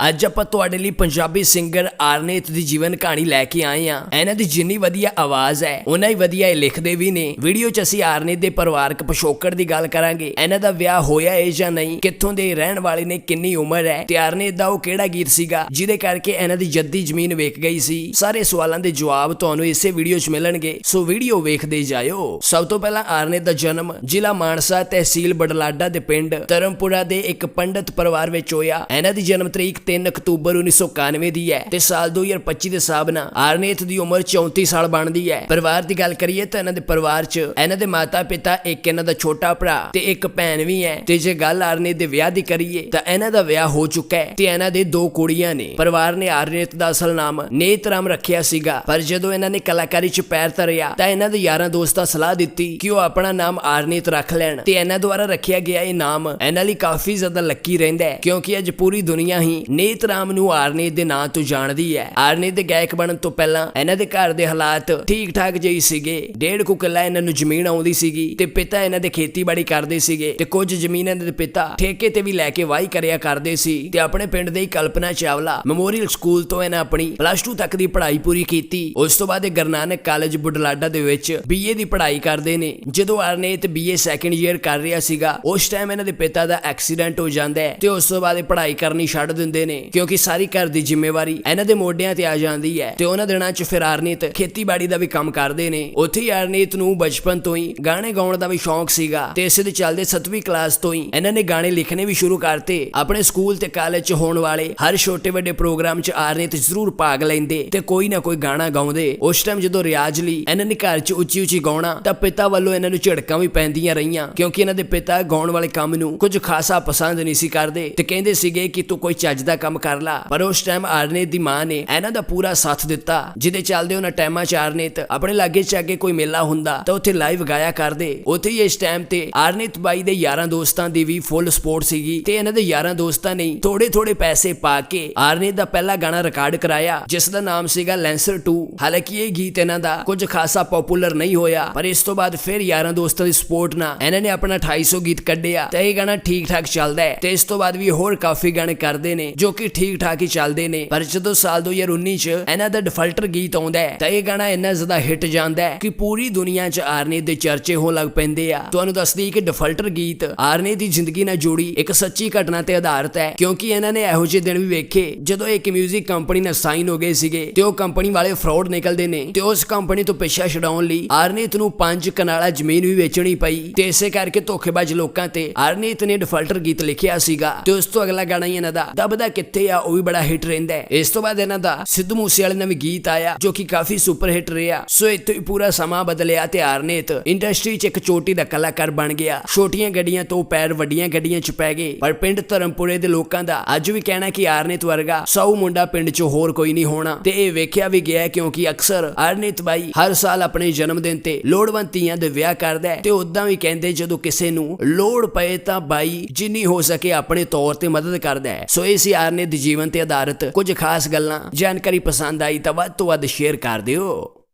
ਅੱਜ ਆਪਾਂ ਤੁਹਾਡੇ ਲਈ ਪੰਜਾਬੀ ਸਿੰਗਰ ਆਰਨੇਤ ਦੀ ਜੀਵਨ ਕਹਾਣੀ ਲੈ ਕੇ ਆਏ ਆ ਇਹਨਾਂ ਦੀ ਜਿੰਨੀ ਵਧੀਆ ਆਵਾਜ਼ ਹੈ ਉਹਨਾਂ ਹੀ ਵਧੀਆ ਇਹ ਲਿਖਦੇ ਵੀ ਨੇ। ਵੀਡੀਓ 'ਚ ਅਸੀਂ ਆਰਨੀਤ ਦੇ ਪਰਿਵਾਰਕ ਪਿਛੋਕੜ ਦੀ ਗੱਲ ਕਰਾਂਗੇ। ਇਹਨਾਂ ਦਾ ਵਿਆਹ ਹੋਇਆ ਹੈ ਜਾਂ ਨਹੀਂ, ਕਿੱਥੋਂ ਦੇ ਰਹਿਣ ਵਾਲੇ ਨੇ, ਕਿੰਨੀ ਉਮਰ ਹੈ ਤੇ ਆਰਨੇਤ ਦਾ ਉਹ ਕਿਹੜਾ ਗੀਤ ਸੀਗਾ, ਜਿਹਦੇ ਕਰਕੇ ਇਹਨਾਂ ਦੀ ਜੱਦੀ ਜ਼ਮੀਨ ਵੇਖ ਗਈ ਸੀ। ਸਾਰੇ ਸਵਾਲਾਂ ਦੇ ਜਵਾਬ ਤੁਹਾਨੂੰ ਇਸੇ ਵੀਡੀਓ 'ਚ ਮਿਲਣਗੇ। ਸੋ ਵੀਡੀਓ ਵੇਖਦੇ ਜਾਇਓ। ਸਭ ਤੋਂ ਪਹਿਲਾਂ ਆਰਨੇਤ ਦਾ ਜਨਮ ਜ਼ਿਲ੍ਹਾ ਮਾਨਸਾ ਤਹਿਸੀਲ ਬਡਲਾਡਾ ਦੇ ਪਿੰਡ ਧਰਮਪੁਰਾ ਦੇ ਇੱਕ ਪੰਡਤ ਪਰਿਵਾਰ ਵਿੱਚ ਹੋਇਆ। ਇਹਨਾਂ ਦੀ ਜਨਮ ਤਰੀਕ 3 ਅਕਤੂਬਰ 1991 ਦੀ ਹੈ ਤੇ ਸਾਲ 2025 ਦੇ ਹਿਸਾਬ ਨਾਲ ਆਰਨੇਤ ਦੀ ਉਮਰ 34 ਸਾਲ ਬਣਦੀ ਹੈ। ਪਰਿਵਾਰ ਦੀ ਗੱਲ ਕਰੀਏ ਤਾਂ ਇਹਨਾਂ ਦੇ ਪਰਿਵਾਰ 'ਚ ਇਹਨਾਂ ਦੇ ਮਾਤਾ ਪਿਤਾ ਇੱਕ ਇਹਨਾਂ ਦਾ ਛੋਟਾ ਭਰਾ ਤੇ ਇੱਕ ਭੈਣ ਵੀ ਹੈ। ਤੇ ਜੇ ਗੱਲ ਆਰਨੇਤ ਦੇ ਵਿਆਹ ਦੀ ਕਰੀਏ ਤਾਂ ਇਹਨਾਂ ਦਾ ਵਿਆਹ ਹੋ ਚੁੱਕਾ ਹੈ ਤੇ ਇਹਨਾਂ ਦੇ ਦੋ ਕੁੜੀਆਂ ਨੇ। ਪਰਿਵਾਰ ਨੇ ਆਰਨੇਤ ਦਾ ਅਸਲ ਨਾਮ ਨੇਤਰਾਮ ਰੱਖਿਆ ਸੀਗਾ। ਪਰ ਜਦੋਂ ਇਹਨਾਂ ਨੇ ਕਲਾਕਾਰੀ 'ਚ ਪੈਰ ਧਰਿਆ ਤਾਂ ਇਹਨਾਂ ਦੇ ਯਾਰਾਂ ਦੋਸਤਾਂ ਸਲਾਹ ਦਿੱਤੀ ਕਿ ਉਹ ਆਪਣਾ ਨਾਮ ਆਰਨੇਤ ਰੱਖ ਲੈਣ। ਤੇ ਇਹਨਾਂ ਦੁਆਰਾ ਰੱਖਿਆ ਗਿਆ ਇਹ ਨਾਮ ਇਹਨਾਂ ਲਈ ਕਾਫੀ ਜ਼ਿਆਦਾ ਲੱਕੀ ਰਹਿੰਦਾ ਹੈ, ਕਿਉਂਕਿ ਅੱਜ ਪੂਰੀ ਦੁਨੀਆ ਹੀ ਨੇਤ ਰਾਮ ਨੂੰ ਆਰਨੇ ਦੇ ਨਾਂ ਤੋਂ ਜਾਣਦੀ ਹੈ। ਆਰਨੇ ਦੇ ਗਾਇਕ ਬਣਨ ਤੋਂ ਪਹਿਲਾਂ ਇਹਨਾਂ ਦੇ ਘਰ ਦੇ ਹਾਲਾਤ ਠੀਕ ਠਾਕ ਜਿਹੀ ਸੀਗੇ। ਡੇਢ ਕੁ ਕਿੱਲਾ ਇਹਨਾਂ ਨੂੰ ਜ਼ਮੀਨ ਆਉਂਦੀ ਸੀਗੀ ਤੇ ਪਿਤਾ ਇਹਨਾਂ ਦੇ ਖੇਤੀਬਾੜੀ ਕਰਦੇ ਸੀਗੇ ਤੇ ਕੁਝ ਜ਼ਮੀਨ ਇਹਨਾਂ ਦੇ ਪਿਤਾ ਠੇਕੇ ਤੇ ਵੀ ਲੈ ਕੇ ਵਾਹੀ ਕਰਿਆ ਕਰਦੇ ਸੀ ਤੇ ਆਪਣੇ ਪਿੰਡ ਦੇ ਹੀ ਕਲਪਨਾ ਚਾਵਲਾ ਮੈਮੋਰੀਅਲ ਸਕੂਲ ਤੋਂ ਇਹਨਾਂ ਆਪਣੀ ਪਲੱਸ 2 ਤੱਕ ਦੀ ਪੜ੍ਹਾਈ ਪੂਰੀ ਕੀਤੀ। ਉਸ ਤੋਂ ਬਾਅਦ ਇਹ ਗੁਰਨਾਨਕ ਕਾਲਜ ਬੁਢਲਾਡਾ ਦੇ ਵਿੱਚ ਬੀਏ ਦੀ ਪੜ੍ਹਾਈ ਕਰਦੇ ਨੇ। ਜਦੋਂ ਆਰਨੇਤ ਬੀਏ ਸੈਕੰਡ ਈਅਰ ਕਰ ਰਿਹਾ ਸੀਗਾ, ਉਸ ਟਾਈਮ ਇਹਨਾਂ ਦੇ ਪਿਤਾ ਦਾ ਐਕਸੀਡੈਂਟ ਹੋ ਜਾਂਦਾ ਹੈ ਤੇ ਉਸ ਤੋਂ ਬਾਅਦ ਇਹ ਪੜ੍ਹਾਈ ਕਰਨੀ ਛੱਡ ਦਿੰਦੇ ਨੇ। ਕਿਉਂਕਿ ਸਾਰੀ ਘਰ ਦੀ ਜ਼ਿੰਮੇਵਾਰੀ ਇਹਨਾਂ ਦੇ ਮੋਢਿਆਂ ਤੇ ਆ ਜਾਂਦੀ ਹੈ ਤੇ ਉਹਨਾਂ ਦਿਨਾਂ 'ਚ ਫਿਰ ਆਰਨੀਤ ਖੇਤੀਬਾੜੀ ਦਾ ਵੀ ਕੰਮ ਕਰਦੇ ਨੇ। ਉੱਥੇ ਆਰਨੀਤ ਨੂੰ ਬਚਪਨ ਤੋਂ ਹੀ ਗਾਣੇ ਗਾਉਣ ਦਾ ਵੀ ਸ਼ੌਂਕ ਸੀਗਾ ਤੇ ਇਸੇ ਦੇ ਚੱਲਦੇ 7ਵੀਂ ਕਲਾਸ ਤੋਂ ਹੀ ਇਹਨਾਂ ਨੇ ਗਾਣੇ ਲਿਖਣੇ ਵੀ ਸ਼ੁਰੂ ਕਰਤੇ। ਆਪਣੇ ਸਕੂਲ ਤੇ ਕਾਲਜ 'ਚ ਹੋਣ ਵਾਲੇ ਹਰ ਛੋਟੇ ਵੱਡੇ ਪ੍ਰੋਗਰਾਮ 'ਚ ਆਰਨੀਤ ਜ਼ਰੂਰ ਭਾਗ ਲੈਂਦੇ ਤੇ ਕੋਈ ਨਾ ਕੋਈ ਗਾਣਾ ਗਾਉਂਦੇ। ਉਸ ਟਾਈਮ ਜਦੋਂ ਰਿਆਜ਼ ਲਈ ਇਹਨਾਂ ਨੇ ਘਰ 'ਚ ਉੱਚੀ ਉੱਚੀ ਗਾਉਣਾ ਤਾਂ ਪਿਤਾ ਵੱਲੋਂ ਇਹਨਾਂ ਨੂੰ ਝਿੜਕਾਂ ਵੀ ਪੈਂਦੀਆਂ ਰਹੀਆਂ ਕਿਉਂਕਿ ਇਹਨਾਂ ਦੇ ਪਿਤਾ ਗਾਉਣ ਵਾਲੇ ਕੰਮ ਨੂੰ ਕੁਝ ਖਾਸਾ ਪਸੰਦ ਨਹੀਂ ਸੀ ਕਰਦੇ ਤੇ ਕਹਿੰਦੇ ਸੀਗੇ ਕਿ ਤੂੰ ਕੋਈ ਚੱਜ ਦਾ ਕੰਮ ਕਰ ਲਾ। ਪਰ ਉਸ ਟਾਈਮ ਆਰਨੇਤ ਦੀ ਮਾਂ ਨੇ ਇਹਨਾਂ ਦਾ ਪੂਰਾ ਸਾਥ ਦਿੱਤਾ, ਜਿਹਦੇ ਚੱਲਦੇ ਉਹਨਾਂ ਟਾਈਮਾਂ 'ਚ ਆਰਨੇਤ ਆਪਣੇ ਲਾਗੇ 'ਚ ਕੋਈ ਮੇਲਾ ਹੁੰਦਾ, ਤਾਂ ਉੱਥੇ ਲਾਈਵ ਗਾਇਆ ਕਰਦੇ। ਉੱਥੇ ਹੀ ਇਸ ਟਾਈਮ ਤੇ ਆਰਨੇਤ ਬਾਈ ਦੇ ਯਾਰਾਂ ਦੋਸਤਾਂ ਦੀ ਵੀ ਫੁੱਲ ਸਪੋਰਟ ਸੀਗੀ ਤੇ ਇਹਨਾਂ ਦੇ ਯਾਰਾਂ ਦੋਸਤਾਂ ਨੇ ਥੋੜੇ ਥੋੜੇ ਪੈਸੇ ਪਾ ਕੇ ਆਰਨੇਤ ਦਾ ਪਹਿਲਾ ਗਾਣਾ ਰਿਕਾਰਡ ਕਰਾਇਆ, ਜਿਸ ਦਾ ਨਾਮ ਸੀਗਾ ਲੈਂਸਰ 2 ਹਾਲਾਂਕਿ ਇਹ ਗੀਤ ਇਹਨਾਂ ਦਾ ਕੁਝ ਖਾਸਾ ਪਪੂਲਰ ਨਹੀਂ ਹੋਇਆ, ਪਰ ਇਸ ਤੋਂ ਬਾਅਦ ਫਿਰ ਯਾਰਾਂ ਦੋਸਤਾਂ ਦੀ ਸਪੋਰਟ ਨਾਲ ਇਹਨਾਂ ਨੇ ਆਪਣਾ 250 ਗੀਤ ਕੱਢਿਆ ਤੇ ਇਹ ਗਾਣਾ ਠੀਕ ਠਾਕ ਚੱਲਦਾ ਹੈ। ਤੇ ਇਸ ਤੋਂ ਬਾਅਦ ਵੀ ਹੋਰ ਕਾਫੀ ਗਾਣੇ ਕਰਦੇ ਨੇ, ਜੋ ਕਿ ਠੀਕ ਠਾਕ ਹੀ ਚੱਲਦੇ ਨੇ। ਪਰ ਜਦੋਂ ਸਾਲ 2019 ਚ ਇਹਨਾਂ ਦਾ ਡਿਫਾਲਟਰ ਗੀਤ ਆਉਂਦਾ ਹੈ, ਤਾਂ ਇਹ ਗਾਣਾ ਇੰਨਾ ਜ਼ਿਆਦਾ ਹਿੱਟ ਜਾਂਦਾ ਹੈ ਕਿ ਪੂਰੀ ਦੁਨੀਆ 'ਚ ਆਰਨੇ ਦੇ ਚਰਚੇ ਹੋਣ ਲੱਗ ਪੈਂਦੇ ਆ। ਤੁਹਾਨੂੰ ਦੱਸਦੀ ਕਿ ਡਿਫਾਲਟਰ ਗੀਤ ਆਰਨੇ ਦੀ ਜ਼ਿੰਦਗੀ ਨਾਲ ਜੁੜੀ ਇੱਕ ਸੱਚੀ ਘਟਨਾ ਤੇ ਆਧਾਰਿਤ ਹੈ, ਕਿਉਂਕਿ ਇਹਨਾਂ ਨੇ ਇਹੋ ਜਿਹੇ ਦਿਨ ਵੀ ਵੇਖੇ ਜਦੋਂ ਇੱਕ 뮤직 ਕੰਪਨੀ ਨਾਲ ਸਾਈਨ ਹੋ ਗਏ ਸੀਗੇ ਤੇ ਉਹ ਕੰਪਨੀ ਵਾਲੇ ਫਰਾਡ ਨਿਕਲਦੇ ਨੇ ਤੇ ਉਸ ਕੰਪਨੀ ਤੋਂ ਪਿੱਛਾ ਛਡਾਉਣ ਲਈ ਆਰਨੀਤ ਨੂੰ ਪੰਜ ਕਨਾਲਾ ਜ਼ਮੀਨ ਵੀ ਵੇਚਣੀ ਪਈ। ਤੇ ਇਸੇ ਕਰਕੇ ਧੋਖੇਬਾਜ਼ ਲੋਕਾਂ ਤੇ ਆਰਨੀਤ ਨੇ ਡਿਫਾਲਟਰ ਗੀਤ ਲਿਖਿਆ ਸੀਗਾ ਤੇ ਉਸ ਤੋਂ ਅਗਲਾ ਗਾਣਾ ਹੀ ਇਹਨਾਂ ਦਾ ਦਬਦਾ ਕਿੱਥੇ ਆ, ਉਹ ਵੀ ਬੜਾ ਹਿੱਟ ਰਹਿੰਦਾ ਹੈ। ਇਸ ਤੋਂ ਬਾਅਦ ਇਹਨਾਂ ਦਾ ਸਿੱਧੂ ਮੂਸੇ ਵਾਲੇ ਦਾ ਵੀ ਗੀਤ ਆਇਆ, ਜੋ ਕਿ ਕਾਫੀ ਸੁਪਰ ਹਿੱਟ ਰਿਹਾ। ਸੋ ਇੱਥੇ ਹੀ ਪੂਰਾ ਸਮਾਂ ਬਦਲਿਆ ਤੇ ਆਰਨੇਤ ਇੰਡਸਟਰੀ 'ਚ ਇੱਕ ਚੋਟੀ ਦਾ ਕਲਾਕਾਰ ਬਣ ਗਿਆ। ਛੋਟੀਆਂ ਗੱਡੀਆਂ ਤੋਂ ਪੈਰ ਵੱਡੀਆਂ ਗੱਡੀਆਂ 'ਚ ਪੈ ਗਏ। ਪਰ ਪਿੰਡ ਧਰਮਪੁਰੇ ਦੇ ਲੋਕਾਂ ਦਾ ਅੱਜ ਵੀ ਕਹਿਣਾ ਕਿ ਆਰਨੇਤ ਵਰਗਾ ਸੌ ਮੁੰਡਾ ਪਿੰਡ 'ਚ ਹੋਰ ਕੋਈ ਨਹੀਂ ਹੋਣਾ। ਤੇ ਇਹ ਵੇਖਿਆ ਵੀ ਗਿਆ ਕਿਉਂਕਿ ਅਕਸਰ ਆਰਨੇਤ ਬਾਈ ਹਰ ਸਾਲ ਆਪਣੇ ਜਨਮ ਦਿਨ ਤੇ ਲੋੜਵੰਦ ਧੀਆਂ ਦੇ ਵਿਆਹ ਕਰਦਾ ਹੈ। ਤੇ ਉਦਾਂ ਵੀ ਕਹਿੰਦੇ ਜਦੋਂ ਕਿਸੇ ਨੂੰ ਲੋੜ ਪਏ ਤਾਂ ਬਾਈ ਜਿੰਨੀ ਹੋ ਸਕੇ ਆਪਣੇ ਤੌਰ ਤੇ ਮਦਦ ਕਰਦਾ ਹੈ। ਸੋ ਇਹ ਸੀ ਆਰਨੇਤ ਦੇ ਜੀਵਨ ਤੇ ਆਧਾਰਿਤ ਕੁਝ ਖਾਸ ਗੱਲਾਂ ਜਾਣਕਾਰੀ ਪਸੰਦ ਆਈ ਤਾਂ ਵੱਧ ਤੋਂ ਵੱਧ ਸ਼ੇਅਰ ਕਰ ਦਿਓ।